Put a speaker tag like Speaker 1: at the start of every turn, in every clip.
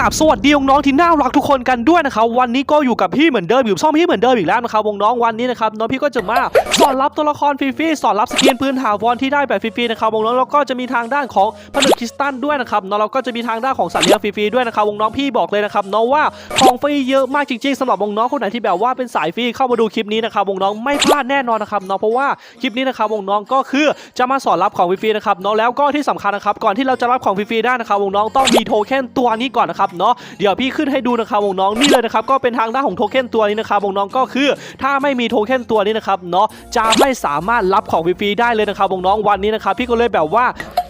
Speaker 1: กับสวัสดีน้องที่น่ารักทุกคนกันด้วยนะครับวันนี้ก็อยู่กับพี่เหมือนเดิมอยู่ช่องพี่เหมือนเดิมอีกแล้วนะครับวงน้องวันนี้นะครับน้องพี่ก็จะมาสอนรับตัวละครฟรีๆสอนรับสกินพื้นถาวรที่ได้แบบฟรีๆนะครับวงน้องแล้วก็จะมีทางด้านของผนึกคริสตัลด้วยนะครับน้องเราก็จะมีทางด้านของสัตว์เลี้ยงฟรีๆด้วยนะครับวงน้องพี่บอกเลยนะครับน้องว่าของฟรีเยอะมากจริงๆสำหรับวงน้องคนไหนที่แบบว่าเป็นสายฟรีเข้ามาดูคลิปนี้นะครับวงน้องไม่พลาดแน่นอนนะครับน้องเพราะว่าคลิปนี้นะครับวงน้องก็คือจะมาสอนรับของฟรีๆนะครับน้องแล้วก็ที่สำคัญนะครับก่อนที่เราจะรับของฟรีๆได้นะครับวงน้องต้องมีโทเค็นตัวนี้ก่อนนะครับเนาะเดี๋ยวพี่ขึ้นให้ดูนะครับวงน้องนี่เลยนะครับก็เป็นทางด้านของโทเค็นตัวนี้นะครับวงน้องก็คือ ถ้าไม่มีโทเค็นตัวนี้นะครับเนาะจะไม่สามารถรับของฟรีๆได้เลยนะครับวงน้องวันนี้นะครับพี่ก็เลยแบบว่า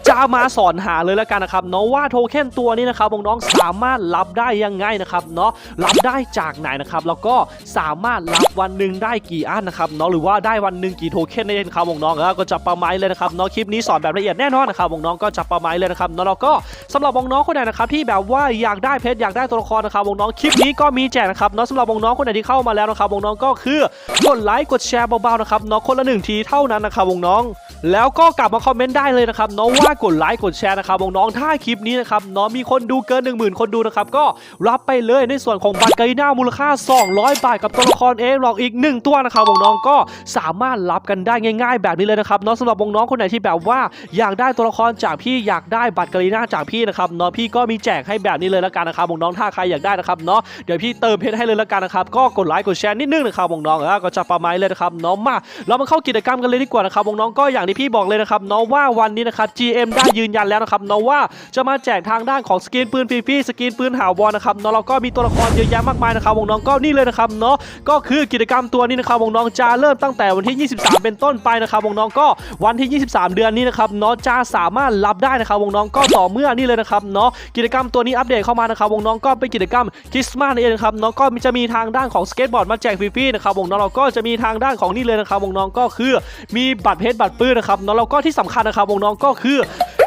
Speaker 1: จะมาสอนหาเลยแล้วกันนะครับเนาะว่าโทเค็นตัวนี้นะครับน้องๆสามารถรับได้ยังไงนะครับเนาะรับได้จากไหนนะครับแล้วก็สามารถรับวันหนึ่งได้กี่อันนะครับเนาะหรือว่าได้วันหนึ่งกี่โทเค็นนั่นเองครับน้องๆแล้วก็จะประมาณเลยนะครับเนาะคลิปนี้สอนแบบละเอียดแน่นอนนะครับน้องๆก็จะประมาณเลยนะครับเนาะแล้วก็สำหรับน้องๆคนไหนนะครับที่แบบว่าอยากได้เพชรอยากได้ตัวละครนะครับน้องๆคลิปนี้ก็มีแจกนะครับเนาะสำหรับน้องๆคนไหนที่เข้ามาแล้วนะครับน้องๆก็คือกดไลค์กดแชร์เบาๆนะครับเนาะคนละหนึ่งทีเท่านั้นนะครับน้องแล้วก็กลับมาคอมเมนต์ได้เลยนะครับน้องว่ากดไลค์กดแชร์นะครับน้องๆถ้าคลิปนี้นะครับน้องมีคนดูเกิน 1 0,000 คนดูนะครับก็รับไปเลยในส่วนของบัตรกาลิน่ามูลค่า 200 บาทกับตัวละครเองหลอกอีก 1 ตัวนะครับน้องๆก็สามารถรับกันได้ง่าย ๆ แบบนี้เลยนะครับน้องสำหรับน้องๆคนไหนที่แบบว่าอยากได้ตัวละครจากพี่อยากได้บัตรกาลิน่าจากพี่นะครับเนาะพี่ก็มีแจกให้แบบนี้เลยล้วกันนะครับน้องๆถ้าใครอยากได้นะครับเนาะเดี๋ยวพี่เติมเพชรให้เลยล้วกันนะครับก็กดไลค์กดแชร์นิดนึงนะครับน้องๆแล้วก็จะประมาณนี้เลยนะครับน้องมาเรามาเข้ากิจกรรมกันเลยดีกว่านะครับน้องๆก็อย่างที่พี่บอกเลยนะครับเนาะว่าวันนี้นะครับ M ได้ยืนยันแล้วนะครับเนาะว่าจะมาแจกทางด้านของสกินปืนฟรีๆสกินปืนหาวรนะครับเนาะเราก็มีตัวละครเยอะแยะมากมายนะครับวงน้องก็นี่เลยนะครับเนาะก็คือกิจกรรมตัวนี้นะครับวงน้องจะเริ่มตั้งแต่วันที่ 23 เป็นต้นไปนะครับวงน้องก็วันที่ 23 เดือนนี้นะครับเนาะจะสามารถรับได้นะครับวงน้องก็ต่อเมื่อนี่เลยนะครับเนาะกิจกรรมตัวนี้อัปเดตเข้ามานะครับวงน้องก็เป็นกิจกรรมคริสต์มาสเองนะครับเนาะก็จะมีทางด้านของสเก็ตบอร์ดมาแจกฟรีๆนะครับวงน้องเราก็จะมีทางด้านของนี่เลยนะครับน้องก็คือมีบัตรเพชรบัตรปื้นนะครับเนาะแล้วก็ที่สำคัญนะครับน้องก็คือ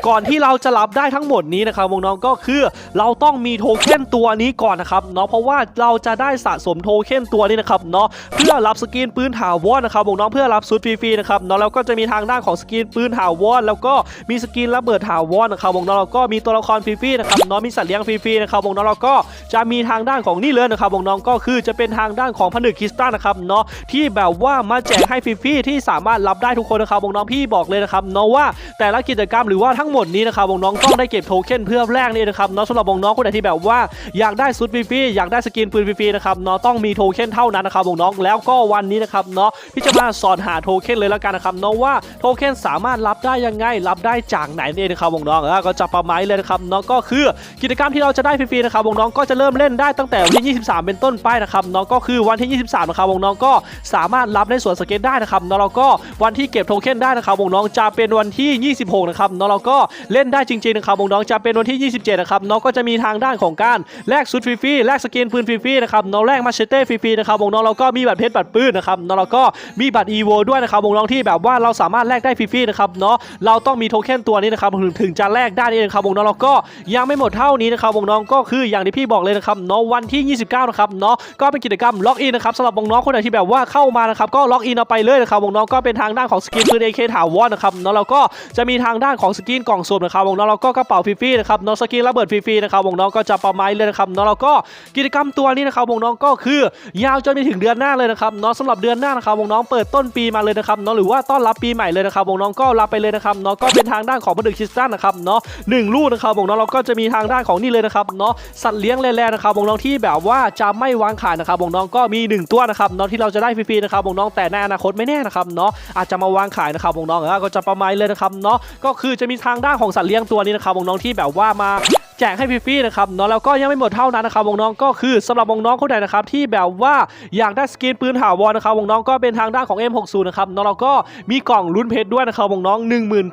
Speaker 1: ก่อนที่เราจะรับได้ทั้งหมดนี้นะครับน้องๆก็คือเราต้องมีโทเค็นตัวนี้ก่อนนะครับเนาะเพราะว่าเราจะได้สะสมโทเค็นตัวนี้นะครับเนาะเพื่อรับสกินปืนถาวรนะครับน้องเพื่อรับซุดฟรีๆนะครับเนาะแล้วก็จะมีทางด้านของสกินปืนถาวรแล้วก็มีสกินระเบิดถาวรนะครับน้องๆแล้วก็มีตัวละครฟรีๆนะครับเนาะมีสัตว์เลี้ยงฟรีๆนะครับน้องๆแล้วก็จะมีทางด้านของนี่เลยนะครับน้องก็คือจะเป็นทางด้านของผนึกคริสตัลนะครับเนาะที่แบบว่ามาแจกให้ฟรีๆที่สามารถรับได้ทุกคนนะครับน้องพี่บอกเลยนะครับเนาะว่าแต่ละกิจกรรมหรือว่าทั้งหมดนี้นะครับน้องต้องได้เก็บโทเค็นเพื่อแลกนี่นะครับเนาะสำหรับน้องคนไหนที่แบบว่าอยากได้ซุดฟรีๆอยากได้สกินปืนฟรีๆนะครับเนาะต้องมีโทเค็นเท่านั้นนะครับน้องแล้วก็วันนี้นะครับเนาะพี่จะมาสอนหาโทเค็นเลยแล้วกันนะครับเนาะว่าโทเค็นสามารถรับได้ยังไงรับได้จากไหนนี่นะครับน้องแล้วก็จะประมาณเลยนะครับเนาะก็คือกิจกรรมที่เราจะได้ฟรีๆนะครับน้องก็จะเริ่มเล่นได้ตั้งแต่วันที่ 23 เป็นต้นไปนะครับเนาะก็คือวันที่ 23นะครับน้องก็สามารถรับในส่วนสเก็ตได้นะครับเนาะแล้วก็วันที่เก็บโทเค็นได้นะครับน้องจะเป็นวันที่ 26 นะครับเนาะเราก็เล่นได้จริงๆนะครับน้องจะเป็นวันที่ 27 นะครับเนาะก็จะมีทางด้านของการแลกชุดฟรีๆแลกสกินปืนฟรีๆนะครับเนาะแลกมาเชเต้ฟรีๆนะครับน้องเราก็มีบัตรเพชรบัตรปืนนะครับเนาะเราก็มีบัตรอีโวด้วยนะครับน้องที่แบบว่าเราสามารถแลกได้ฟรีๆนะครับเนาะเราต้องมีโทเค็นตัวนี้นะครับถึงถึงจะแลกได้นี่เองครับน้องเราก็ยังไม่หมดเท่านี้นะครับน้องก็คืออย่างที่พี่บอกเลยนะครับเนาะวันที่ 29 นะครับเนาะก็เป็นกิจกรรมล็อกอินนะครับสำหรับน้องคนไหนที่แบบว่าเข้ามานะครับก็ล็อกอินเอาไปเลยนะครับน้องก็เป็นทางด้านของสกินปืน AK ถาวรนะครับเนาะเราก็จะมีทางด้านของสกินกล่องสุ่มนะครับน้องเราก็กระเป๋าฟรีๆนะครับเนาะสกินระเบิดฟรีๆนะครับน้องก็จะประมาณเลยนะครับเนาะเราก็กิจกรรมตัวนี้นะครับน้องก็คือยาวจนไปถึงเดือนหน้าเลยนะครับเนาะสำหรับเดือนหน้านะครับน้องเปิดต้นปีมาเลยนะครับเนาะหรือว่าต้อนรับปีใหม่เลยนะครับน้องก็รับไปเลยนะครับเนาะก็เป็นทางด้านของผนึกคิสตัลนะครับเนาะหนึ่งลูกนะครับน้องเราก็จะมีทางด้านของนี่เลยนะครับเนาะสัตว์เลี้ยงแร่ๆนะครับน้องที่แบบว่าจะไม่วางขายนะครับน้องก็มีหนึ่งตัวนะครับเนาะที่เราจะได้ฟรีๆนะครับน้องแต่ในอนาคตไม่แน่นะครับเนาะอาจจะมาวางขายนะครับน้องก็จะประมาณเลยนะครับเนาะก็คือจะมีทางด้านของสัตว์เลี้ยงตัวนี้นะครับน้องๆที่แบบว่ามา แจกให้ฟรีๆนะครับเนาะแล้วก็ยังไม่หมดเท่านั้นนะครับวงน้องก็คือสำหรับวงน้องคนไหนนะครับที่แบบว่าอยากได้สกินปืนถาวรนะครับวงน้องก็เป็นทางด้านของ M60 นะครับเนาะแล้วก็มีกล่องลุ้นเพชรด้วยนะครับวงน้อง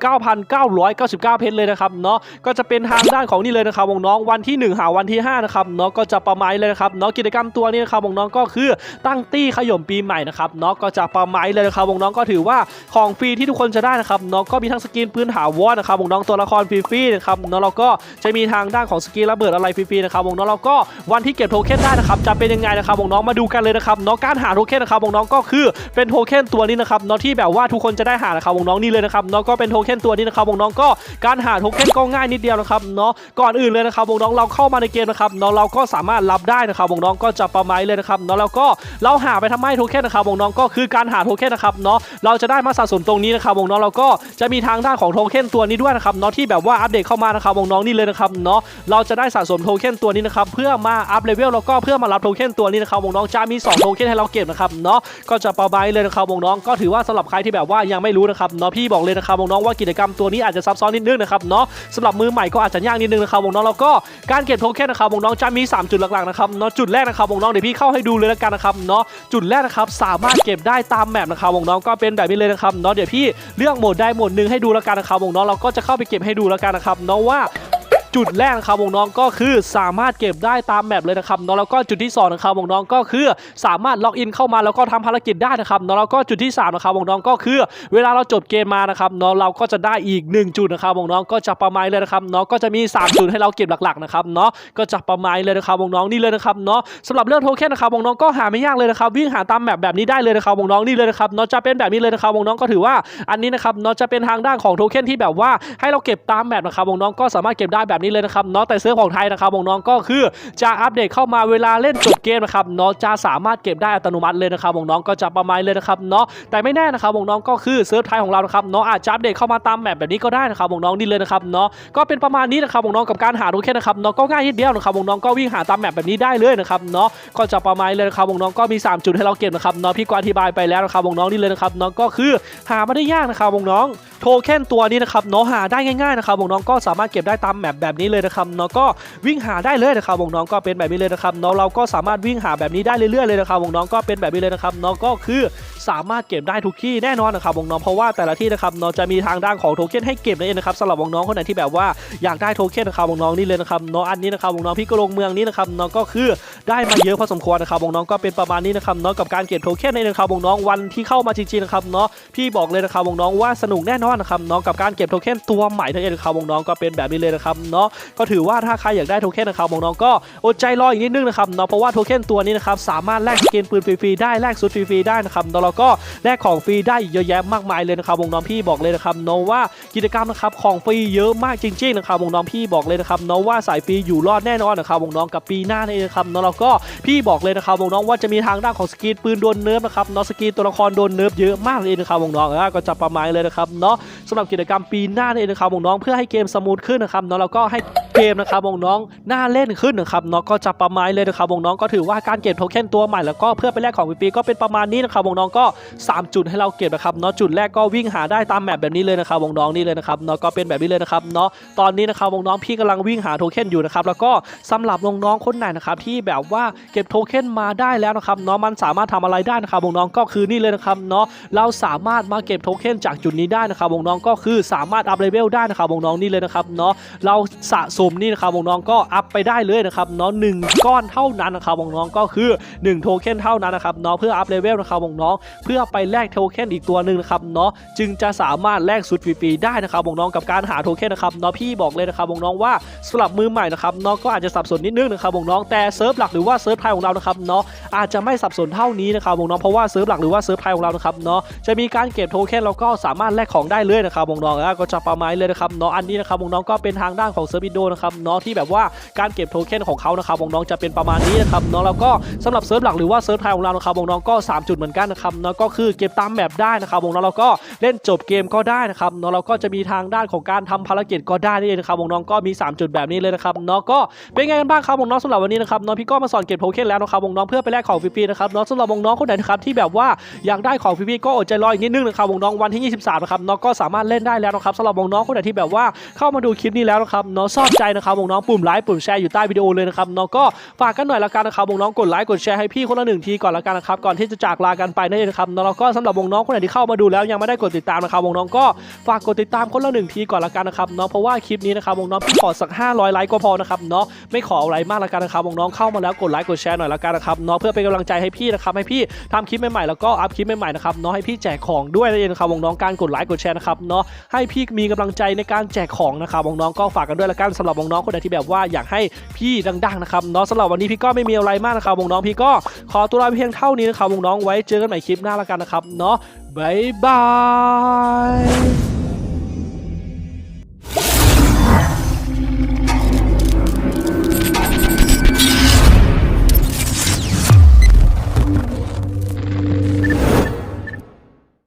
Speaker 1: 19,999 เพชรเลยนะครับเนาะก็จะเป็นทางด้านของนี่เลยนะครับวงน้องวันที่ 1 หาวันที่5นะครับเนาะก็จะประมาณเลยนะครับเนาะกิจกรรมตัวนี้นะครับวงน้องก็คือตั้งตี้ขย่มปีใหม่นะครับเนาะก็จะประมาณเลยนะครับวงน้องก็ถือว่าของฟรีที่ทุกคนจะได้นะครับเนาะก็มีทั้งสกินปืนถาวรนะครับวงน้องตัวละครฟรีๆนะครับเนาะแล้วก็จะมีทางด้านของสกิลระเบิดอะไรฟรีๆนะครับวงน้องแล้วก็วันที่เก็บโทเค็นได้นะครับจะเป็นยังไงนะครับวงน้องมาดูกันเลยนะครับเนาะการหาโทเค็นนะครับวงน้องก็คือเป็นโทเค็นตัวนี้นะครับเนาะที่แบบว่าทุกคนจะได้หานะครับวงน้องนี่เลยนะครับเนาะก็เป็นโทเค็นตัวนี้นะครับวงน้องก็การหาโทเค็นก็ง่ายนิดเดียวนะครับเนาะก่อนอื่นเลยนะครับวงน้องเราเข้ามาในเกมนะครับเนาะเราก็สามารถรับได้นะครับวงน้องก็จะประมาณนี้เลยนะครับเนาะแล้วก็เราหาไปทำไมโทเค็นนะครับวงน้องก็คือการหาโทเค็นนะครับเนาะเราจะได้มาสะสมตรงนี้นะครับวงน้องเราก็จะมีทางด้านของโทเค็นตัวนี้ด้วยนะครับเนาะที่แบบว่าอัปเดตเข้ามานะครับวงน้องนี่เลยนะครับเนาะเราจะได้สะสมโทเค็นตัวนี้นะครับเพื่อมาอัพเลเวลแล้วก็เพื่อมารับโทเค็นตัวนี้นะครับวงน้องจะมี2โทเค็นให้เราเก็บนะครับเนาะก็จะประมาณนี้เลยนะครับวงน้องก็ถือว่าสำหรับใครที่แบบว่ายังไม่รู้นะครับเนาะพี่บอกเลยนะครับวงน้องว่ากิจกรรมตัวนี้อาจจะซับซ้อนนิดนึงนะครับเนาะสำหรับมือใหม่ก็อาจจะยากนิดนึงนะครับวงน้องแล้วก็การเก็บโทเค็นนะครับวงน้องจะมี 3 จุดหลักๆนะครับเนาะจุดแรกนะครับวงน้องเดี๋ยวพี่เข้าให้ดูเลยล้วกันนะครับเนาะจุดแรกนะครับสามารถเก็บได้ตามแมปนะครับวงน้องก็เป็นแบบนี้เลยนะครับเนาะเดี๋ยวพี่เลือกโหมดใดโหมดหนึ่งให้ดูล้วกันนะครับวงน้องเราก็จะเข้าไปเก็บให้ดูล้วกันนะครับเนาะว่า จุดแรกนะครับวงน้องก็คือสามารถเก็บได้ตามแมปเลยนะครับเนาะแล้วก็จุดที่สองนะครับวงน้องก็คือสามารถล็อกอินเข้ามาแล้วก็ทำภารกิจได้นะครับเนาะแล้วก็จุดที่สามนะครับวงน้องก็คือ เวลาเราจบเกมมานะครับเนาะเราก็จะได้อีก 1 จุดนะครับวงน้องก็จะประมาณเลยนะครับเนาะก็จะมี 3 จุดให้เราเก็บหลักๆนะครับเนาะก็จะประมาณเลยนะครับวงน้องนี่เลยนะครับเนาะสำหรับเรื่องโทเค็นนะครับวงน้องก็หาไม่ยากเลยนะครับวิ่งหาตามแมปแบบนี้ได้เลยนะครับวงน้องนี่เลยนะครับเนาะจะเป็นแบบนี้เลยนะครับวงน้องก็ถือว่าอันนี้นะครับเนาะจะเป็นทางด้านของโทเค็นที่แบบว่าให้เราเก็บตามแมปนะครับวงน้องก็สามารถเก็บได้แบบนี้เลยนะครับเนาะแต่เซิร์ฟของไทยนะครับวงน้องก็คือจะอัปเดตเข้ามาเวลาเล่นจบเกมนะครับเนาะจะสามารถเก็บได้อัตโนมัติเลยนะครับวงน้องก็จะประมาณเลยนะครับเนาะแต่ไม่แน่นะครับวงน้องก็คือเซิร์ฟไทยของเรานะครับเนาะอาจจะอัปเดตเข้ามาตามแมปแบบนี้ก็ได้นะครับวงน้องนี่เลยนะครับเนาะก็เป็นประมาณนี้นะครับวงน้องกับการหาโทเค็นนะครับเนาะก็ง่ายนิดเดียวนะครับวงน้องก็วิ่งหาตามแมปแบบนี้ได้เลยนะครับเนาะก็จะประมาณเลยนะครับวงน้องก็มี 3 จุดให้เราเก็บนะครับเนาะพี่ก็อธิบายไปแล้วนะครับวงน้องนี่เลยนะครับเนาะก็คือหาไม่ได้ยากนะครับวงน้อง โทเค็นตัวนี้นะครับเนาะหาได้ง่ายๆนะครับวงน้องก็สามารถเก็บได้ตามแมปแบบนี้เลยนะครับเนาะก็วิ่งหาได้เลยนะครับวงน้องก็เป็นแบบนี้เลยนะครับเนาะเราก็สามารถวิ่งหาแบบนี้ได้เรื่อยๆเลยนะครับวงน้องก็เป็นแบบนี้เลยนะครับเนาะก็คือสามารถเก็บได้ทุกที่แน่นอนนะครับวงน้องเพราะว่าแต่ละที่นะครับเนาะจะมีทางด้านของโทเค็นให้เก็บนั่นเองนะครับสำหรับวงน้องคนไหนที่แบบว่าอยากได้โทเค็นนะครับวงน้องนี่เลยนะครับเนาะอันนี้นะครับวงน้องพี่ก็ลงเมืองนี้นะครับเนาะก็คือได้มาเยอะพอสมควรนะครับวงน้องก็เป็นประมาณนี้นะครับเนาะกับการเก็บโทเค็นนั่นเองนะครับวงน้องวันที่เข้ามาจริงๆนะครับเนาะพี่บอกเลยนะครับวงน้องว่าสนุกแน่นอนนะครับเนาะกับการเก็บโทเค็นตัวใหม่ทั้งเองนครับวงน้องก็เป็นแบบนี้เลยนะครับเนาะก็ถือว่าถ้าใครอยากได้โทเค็นนะครับวงน้องก็อดใจรออีกนิดนึงนะครับเนาะเพราะว่าโทเค็นตัวนี้นะครับสามารถแลกสกินปืนฟรีๆได้แลกสุดฟรีๆได้นะครับเนาะแล้วก็แลกของฟรีได้เยอะแยะมากมายเลยนะครับวงน้องพี่บอกเลยนะครับเนาะว่ากิจกรรมนะครับของฟรีเยอะมากจริงๆนะครับวงน้องพี่บอกเลยนะครับเนาะว่าสายฟรีอยู่รอดแน่นอนนะครับวงน้องกับปีหน้านี่นะครับเนาะแล้วก็พี่บอกเลยนะครับวงน้องว่าจะมีทางด้านของสกินปืนโดนเนิร์ฟนะครับเนาะสกินตัวละครโดนเนิร์ฟเยอะมากเลยนะครับวงน้องก็จะประมาณเลยนะครับเนาะสำหรับกิจกรรมปีหน้านี่นะครับวงน้องเพื่อให้เกมสมูทขึ้นนะครับเนาะแล้วก็ให้ เกมนะครับวงน้องน่าเล่นขึ้นนะครับเนาะก็จะประมาณเลยนะครับวงน้องก็ถือว่าการเก็บโทเค็นตัวใหม่แล้วก็เพื่อไปแลกของฟรีก็เป็นประมาณนี้นะครับวงน้องก็ 3 จุดให้เราเก็บนะครับเนาะจุดแรกก็วิ่งหาได้ตามแมปแบบนี้เลยนะครับวงน้องนี่เลยนะครับเนาะก็เป็นแบบนี้เลยนะครับเนาะตอนนี้นะครับวงน้องพี่กำลังวิ่งหาโทเค็นอยู่นะครับแล้วก็สำหรับวงน้องคนไหนนะครับที่แบบว่าเก็บโทเค็นมาได้แล้วนะครับเนาะมันสามารถทำอะไรได้นะครับวงน้องก็คือนี่เลยนะครับเนาะเราสามารถมาเก็บโทเค็นจากจุดนี้ได้นะครับวงน้องก็คือสามารถอัพเลเวลได้นะครับวงน้องนี่เลยนะครับเนาะเราสะสมนี่นะครับวงน้องก็อัพไปได้เลยนะครับเนาะหนึ่งก้อนเท่านั้นนะครับวงน้องก็คือ 1 โทเค็นเท่านั้นนะครับเนาะเพื่ออัพเลเวลนะครับวงน้องเพื่อไปแลกโทเค็นอีกตัวหนึ่งนะครับเนาะจึงจะสามารถแลกสุดฟรีๆได้นะครับวงน้องกับการหาโทเค็นนะครับเนาะพี่บอกเลยนะครับวงน้องว่าสำหรับมือใหม่นะครับเนาะก็อาจจะสับสนนิดนึงนะครับวงน้องแต่เซิร์ฟหลักหรือว่าเซิร์ฟไทยของเรานะครับเนาะอาจจะไม่สับสนเท่านี้นะครับวงน้องเพราะว่าเซิร์ฟหลักหรือว่าเซิร์ฟไทยของเรานะครับเนาะจะมีการเก็บโทเค็นแล้วก็สามารถแลกของได้เลยนะครับวงน้องแล้วก็จะประมาณเลยนะครับเนาะอันนี้นะครับวงน้องก็เป็นทางด้านของเซิร์ฟอินโดนะครับเนาะที่แบบว่าการเก็บโทเค็นของเขานะครับวงน้องจะเป็นประมาณนี้นะครับเนาะแล้วก็สำหรับเซิร์ฟหลักหรือว่าเซิร์ฟไทยของเรานะครับวงน้องก็ 3 จุดเหมือนกันนะครับเนาะก็คือเก็บตามแมปได้นะครับวงน้องแล้วก็เล่นจบเกมก็ได้นะครับเนาะแล้วก็จะมีทางด้านของการทำภารกิจก็ได้นี่เองนะครับวงน้องก็มี 3 จุดแบบนี้เลยนะครับเนาะก็เป็นไงกันบ้างครับวงน้องสำหรับวันนี้นะครับเนาะพี่ก็มาสอนเก็บโทเค็นแล้วนะครับวงน้องเพื่อไปแลกของฟรีๆนะครับเนาะสำหรับวงน้องคนไหนนะครับที่แบบว่าอยากได้ของฟรีๆก็อดใจรออีกนิดนึงนะครับวงน้องวันที่ 23นะครับเนาะก็สามารถเล่นได้แล้วนะครับสำหรับวงน้องคนไหนที่แบบว่าเข้ามาดูคลิปนี้แล้วนะครับเนาะชอบใจนะครับวงน้องปุ่มไลค์ปุ่มแชร์อยู่ใต้วิดีโอเลยนะครับเนาะก็ฝากกันหน่อยละกันนะครับวงน้องกดไลค์กดแชร์ให้พี่คนละหนึ่งทีก่อนละกันนะครับก่อนที่จะจากลากันไปนั่นเองนะครับนาะแล้วก็สำหรับวงน้องคนไหนที่เข้ามาดูแล้วยังไม่ได้กดติดตามนะครับวงน้องก็ฝากกดติดตามคนละหนึ่งทีก่อนละกันนะครับเนาะเพราะว่าคลิปนี้นะครับวงน้องพี่ขอสัก 500 ไลค์ก็พอนะครับเนาะไม่ขออะไรมากละกันนะครับวงน้องเข้ามาแล้วกดไลค์กดแชร์หน่อยละกันนะครับเนาะเพื่อเป็นกำลังใจให้พี่นะครับให้พี่ทำคลิปใหม่ๆแล้วก็อัพคลิปใหม่ๆนะครับเนาะให้พี่แจกของด้วยนั่นเองครับวงน้องการกดไลค์กดแชร์นะครับเนาะให้พี่มีกำลังใจในการแจกของนะครับวงน้องก็ฝากกันด้วยละกันสำหรับรับน้องๆคนไหนที่แบบว่าอยากให้พี่ดังๆนะครับเนาะสำหรับวันนี้พี่ก็ไม่มีอะไรมากนะครับน้องพี่ก็ขอตัวลาเพียงเท่านี้นะครับน้องไว้เจอกันใหม่คลิปหน้าละกันนะครับเนาะบ๊ายบาย